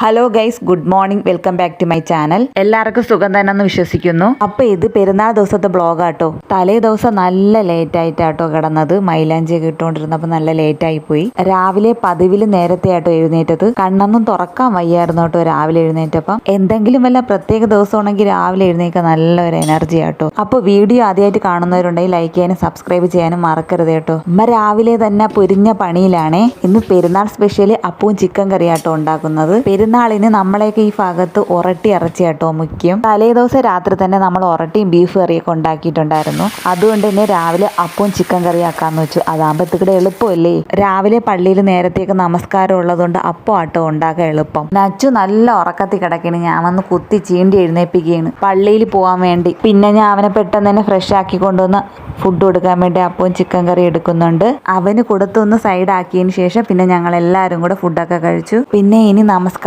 Hello guys good morning welcome back to my channel എല്ലാവർക്കും സുഖം തന്നെ എന്ന് വിശ്വസിക്കുന്നു. അപ്പൊ ഇത് പെരുന്നാൾ ദിവസത്തെ ബ്ലോഗാട്ടോ തലേ ദിവസം നല്ല ലേറ്റ് ആയിട്ടാട്ടോ കിടന്നത്. മൈലാഞ്ചി ഇട്ടുകൊണ്ടിരുന്നപ്പോൾ നല്ല ലേറ്റ് ആയി പോയി. രാവിലെ പതിവിൽ നേരത്തെ ആട്ടോ എഴുന്നേറ്റത്. കണ്ണൊന്നും തുറക്കാൻ വയ്യായിരുന്നു കേട്ടോ രാവിലെ എഴുന്നേറ്റപ്പം. എന്തെങ്കിലും വല്ല പ്രത്യേക ദിവസമാണെങ്കിൽ രാവിലെ എഴുന്നേക്കാൻ നല്ല ഒരു എനർജി ആട്ടോ. അപ്പോൾ വീഡിയോ ആദ്യമായിട്ട് കാണുന്നവരുണ്ടെങ്കിൽ ലൈക്ക് ചെയ്യാനും സബ്സ്ക്രൈബ് ചെയ്യാനും മറക്കരുത് കേട്ടോ. അമ്മ രാവിലെ തന്നെ പൊരിഞ്ഞ പണിയിലാണേ. ഇന്ന് പെരുന്നാൾ സ്പെഷ്യൽ അപ്പവും ചിക്കൻ കറിയാട്ടോ ഉണ്ടാക്കുന്നത്. പെരുന്നാളിന് നമ്മളെയൊക്കെ ഈ ഭാഗത്ത് ഉരട്ടി ഇറച്ചി കേട്ടോ മുഖ്യം തലേ ദിവസം രാത്രി തന്നെ നമ്മൾ ഉരട്ടിയും ബീഫ് കറിയൊക്കെ ഉണ്ടാക്കിയിട്ടുണ്ടായിരുന്നു. അതുകൊണ്ട് തന്നെ രാവിലെ അപ്പവും ചിക്കൻ കറി ആക്കാന്ന് വെച്ചു. അതാകുമ്പോഴത്തേക്കിടെ എളുപ്പമല്ലേ? രാവിലെ പള്ളിയിൽ നേരത്തേക്ക് നമസ്കാരം ഉള്ളതുകൊണ്ട് അപ്പം ആട്ടോ ഉണ്ടാക്കാൻ എളുപ്പം. നച്ചു നല്ല ഉറക്കത്തിൽ കിടക്കണ് ഞാൻ വന്ന് കുത്തി ചീണ്ടി എഴുന്നേപ്പിക്കുകയാണ്. പള്ളിയിൽ പോകാൻ വേണ്ടി. പിന്നെ ഞാൻ അവനെ പെട്ടെന്ന് തന്നെ ഫ്രഷ് ആക്കി കൊണ്ടുവന്ന് ഫുഡ് കൊടുക്കാൻ വേണ്ടി അപ്പവും ചിക്കൻ കറി എടുക്കുന്നുണ്ട്. അവന് കൊടുത്തൊന്ന് സൈഡ് ആക്കിയതിന് ശേഷം പിന്നെ ഞങ്ങൾ എല്ലാവരും കൂടെ ഫുഡൊക്കെ കഴിച്ചു. പിന്നെ ഇനി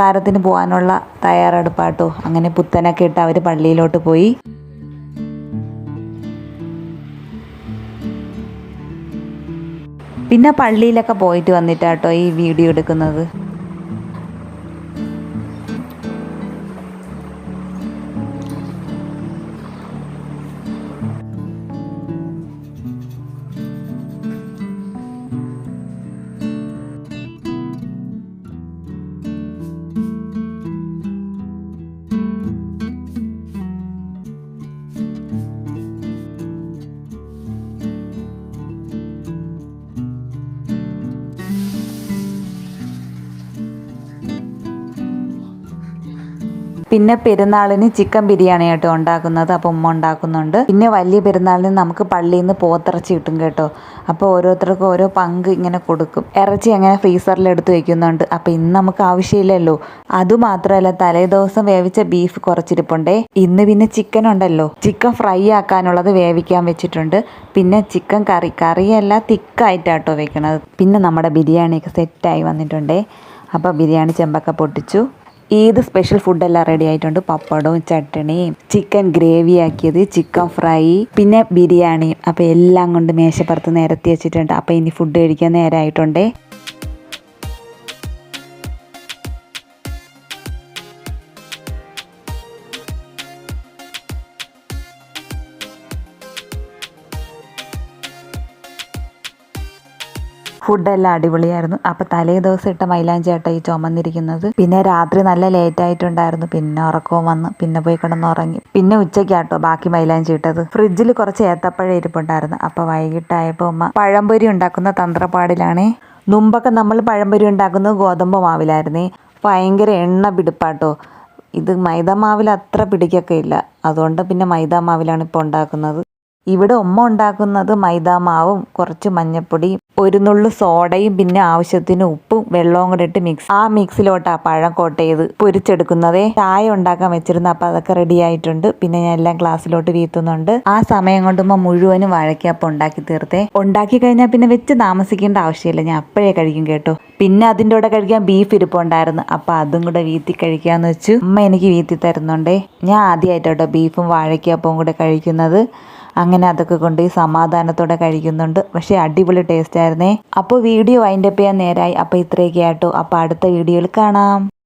നമസ്കാരത്തിന് പോകാനുള്ള തയ്യാറെടുപ്പാട്ടോ. അങ്ങനെ പുത്തനൊക്കെ ഇട്ട് അവർ പള്ളിയിലോട്ട് പോയി. പിന്നെ പള്ളിയിലൊക്കെ പോയിട്ട് വന്നിട്ടാട്ടോ ഈ വീഡിയോ എടുക്കുന്നത്. പിന്നെ പെരുന്നാളിന് ചിക്കൻ ബിരിയാണി കേട്ടോ ഉണ്ടാക്കുന്നത്. അപ്പോൾ ഉമ്മ ഉണ്ടാക്കുന്നുണ്ട്. പിന്നെ വലിയ പെരുന്നാളിന് നമുക്ക് പള്ളിയിൽ നിന്ന് പോത്തിറച്ചി കിട്ടും കേട്ടോ. അപ്പോൾ ഓരോരുത്തർക്കും ഓരോ പങ്ക് ഇങ്ങനെ കൊടുക്കും. ഇറച്ചി അങ്ങനെ ഫ്രീസറിൽ എടുത്ത് വെക്കുന്നുണ്ട്. അപ്പോൾ ഇന്ന് നമുക്ക് ആവശ്യമില്ലല്ലോ. അതുമാത്രമല്ല തലേ ദിവസം വേവിച്ച ബീഫ് കുറച്ചിരിപ്പുണ്ടേ. ഇന്ന് പിന്നെ ചിക്കൻ ഉണ്ടല്ലോ. ചിക്കൻ ഫ്രൈ ആക്കാനുള്ളത് വേവിക്കാൻ വെച്ചിട്ടുണ്ട്. പിന്നെ ചിക്കൻ കറി. കറിയല്ല തിക്കായിട്ടാട്ടോ വെക്കണത്. പിന്നെ നമ്മുടെ ബിരിയാണിയൊക്കെ സെറ്റായി വന്നിട്ടുണ്ടേ. അപ്പോൾ ബിരിയാണി ചെമ്പൊക്കെ പൊട്ടിച്ചു. ഈദ് സ്പെഷ്യൽ ഫുഡെല്ലാം റെഡി ആയിട്ടുണ്ട്? പപ്പടവും ചട്ടണിയും ചിക്കൻ ഗ്രേവി ആക്കിയത് ചിക്കൻ ഫ്രൈ പിന്നെ ബിരിയാണിയും അപ്പോൾ എല്ലാം കൊണ്ട് മേശപ്പുറത്ത് നിരത്തി വെച്ചിട്ടുണ്ട്. അപ്പോൾ ഇനി ഫുഡ് കഴിക്കാൻ നേരമായിട്ടുണ്ടേ ഫുഡെല്ലാം അടിപൊളിയായിരുന്നു. അപ്പോൾ തലേ ദിവസം ഇട്ട മൈലാഞ്ചേട്ട ഈ ചുമന്നിരിക്കുന്നത്. പിന്നെ രാത്രി നല്ല ലേറ്റ് ആയിട്ടുണ്ടായിരുന്നു. പിന്നെ ഉറക്കവും വന്ന്. പിന്നെ പോയി കിടന്നുറങ്ങി പിന്നെ ഉച്ചയ്ക്കാട്ടോ ബാക്കി മൈലാഞ്ചി ഇട്ടത്. ഫ്രിഡ്ജിൽ കുറച്ച് ഏത്തപ്പഴം ഇരിപ്പുണ്ടായിരുന്നു. അപ്പോൾ വൈകിട്ടായപ്പോൾ ഉമ്മ പഴംപൊരി ഉണ്ടാക്കുന്ന തന്ത്രപ്പാടിലാണേ. മുമ്പൊക്കെ നമ്മൾ പഴംപൊരി ഉണ്ടാക്കുന്നത് ഗോതമ്പ് മാവിലായിരുന്നേ. ഭയങ്കര എണ്ണ പിടിപ്പാട്ടോ. ഇത് മൈദ മാവിൽ അത്ര പിടിക്കൊക്കെ ഇല്ല. അതുകൊണ്ട് പിന്നെ മൈദ മാവിലാണ് ഇപ്പോൾ ഉണ്ടാക്കുന്നത്. ഇവിടെ ഉമ്മ ഉണ്ടാക്കുന്നത് മൈദാമാവും കുറച്ച് മഞ്ഞപ്പൊടിയും ഒരു നുള്ളു സോഡയും പിന്നെ ആവശ്യത്തിന് ഉപ്പും വെള്ളവും കൂടെ ഇട്ട് മിക്സ് ആ മിക്സിലോട്ടാ പഴം കോട്ട് ചെയ്ത് പൊരിച്ചെടുക്കുന്നതേ. ചായ ഉണ്ടാക്കാൻ വെച്ചിരുന്നു അപ്പം അതൊക്കെ റെഡി ആയിട്ടുണ്ട്. പിന്നെ ഞാൻ എല്ലാം ഗ്ലാസ്സിലോട്ട് വീത്തുന്നുണ്ട്. ആ സമയം കൊണ്ട് ഉമ്മ മുഴുവനും വാഴയ്ക്കപ്പം ഉണ്ടാക്കി തീർത്തേ. ഉണ്ടാക്കി കഴിഞ്ഞാൽ പിന്നെ വെച്ച് താമസിക്കേണ്ട ആവശ്യമില്ല. ഞാൻ അപ്പോഴേ കഴിക്കും കേട്ടോ. പിന്നെ അതിന്റെ കൂടെ കഴിക്കാൻ ബീഫ് ഇരിപ്പുണ്ടായിരുന്നു അപ്പം അതും കൂടെ വീത്തി കഴിക്കാന്ന് വെച്ചു. അമ്മ എനിക്ക് വീത്തി തരുന്നുണ്ടേ. ഞാൻ ആദ്യമായിട്ടോട്ടോ ബീഫും വാഴയ്ക്കപ്പവും കൂടെ കഴിക്കുന്നത്. അങ്ങനെ അതൊക്കെ കൊണ്ട് സമാധാനത്തോടെ കഴിക്കുന്നുണ്ട്. പക്ഷേ അടിപൊളി ടേസ്റ്റ് ആയിരുന്നേ. അപ്പോൾ വീഡിയോ വൈൻഡപ്പ് ചെയ്യാൻ നേരായി. അപ്പോൾ ഇത്രയൊക്കെ ആട്ടോ അപ്പോൾ അടുത്ത വീഡിയോയിൽ കാണാം.